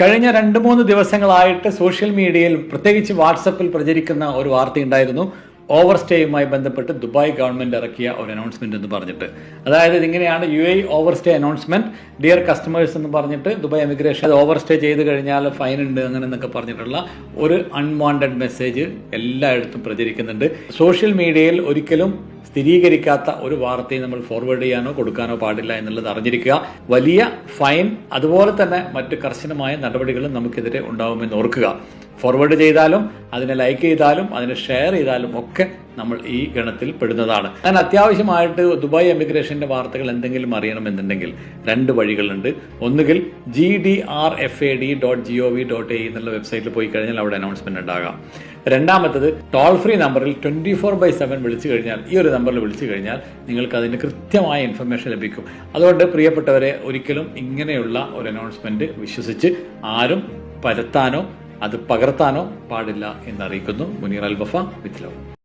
കഴിഞ്ഞ രണ്ട് മൂന്ന് ദിവസങ്ങളായിട്ട് സോഷ്യൽ മീഡിയയിൽ പ്രത്യേകിച്ച് വാട്സപ്പിൽ പ്രചരിക്കുന്ന ഒരു വാർത്തയുണ്ടായിരുന്നു ഓവർ സ്റ്റേയുമായി ബന്ധപ്പെട്ട് ദുബായ് ഗവൺമെന്റ് ഇറക്കിയ ഒരു അനൗൺസ്മെന്റ് എന്ന് പറഞ്ഞിട്ട്. അതായത് ഇതിങ്ങനെയാണ് U A overstay announcement dear customers എന്ന് പറഞ്ഞിട്ട് ദുബായ് എമിഗ്രേഷൻ അത് ഓവർ സ്റ്റേ ചെയ്ത് കഴിഞ്ഞാൽ ഫൈൻ ഉണ്ട് അങ്ങനെ എന്നൊക്കെ പറഞ്ഞിട്ടുള്ള ഒരു അൺവാണ്ടഡ് മെസ്സേജ് എല്ലായിടത്തും പ്രചരിക്കുന്നുണ്ട്. സോഷ്യൽ മീഡിയയിൽ ഒരിക്കലും സ്ഥിരീകരിക്കാത്ത ഒരു വാർത്തയും നമ്മൾ ഫോർവേഡ് ചെയ്യാനോ കൊടുക്കാനോ പാടില്ല എന്നുള്ളത് അറിഞ്ഞിരിക്കുക. വലിയ ഫൈൻ അതുപോലെ തന്നെ മറ്റ് കർശനമായ നടപടികളും നമുക്കെതിരെ ഉണ്ടാവുമെന്ന് ഓർക്കുക. ഫോർവേഡ് ചെയ്താലും അതിനെ ലൈക്ക് ചെയ്താലും അതിനെ ഷെയർ ചെയ്താലും ഒക്കെ നമ്മൾ ഈ ഗണത്തിൽ പെടുന്നതാണ്. ഞാൻ അത്യാവശ്യമായിട്ട് ദുബായ് എമിഗ്രേഷന്റെ വാർത്തകൾ എന്തെങ്കിലും അറിയണമെന്നുണ്ടെങ്കിൽ രണ്ട് വഴികളുണ്ട്. ഒന്നുകിൽ G D R F A D dot G O V dot A എന്നുള്ള വെബ്സൈറ്റിൽ പോയി കഴിഞ്ഞാൽ അവിടെ അനൗൺസ്മെന്റ് ഉണ്ടാകാം. രണ്ടാമത്തത് ടോൾ ഫ്രീ നമ്പറിൽ ട്വന്റി ഫോർ ബൈ സെവൻ വിളിച്ചു കഴിഞ്ഞാൽ ഈ ഒരു നമ്പറിൽ വിളിച്ചു കഴിഞ്ഞാൽ നിങ്ങൾക്ക് അതിന് കൃത്യമായ ഇൻഫർമേഷൻ ലഭിക്കും. അതുകൊണ്ട് പ്രിയപ്പെട്ടവരെ ഒരിക്കലും ഇങ്ങനെയുള്ള ഒരു അനൗൺസ്മെന്റ് വിശ്വസിച്ച് ആരും പരത്താനോ അത് പകർത്താനോ പാടില്ല എന്നറിയിക്കുന്നു. മുനീർ അൽ ബഫ വിത്ത്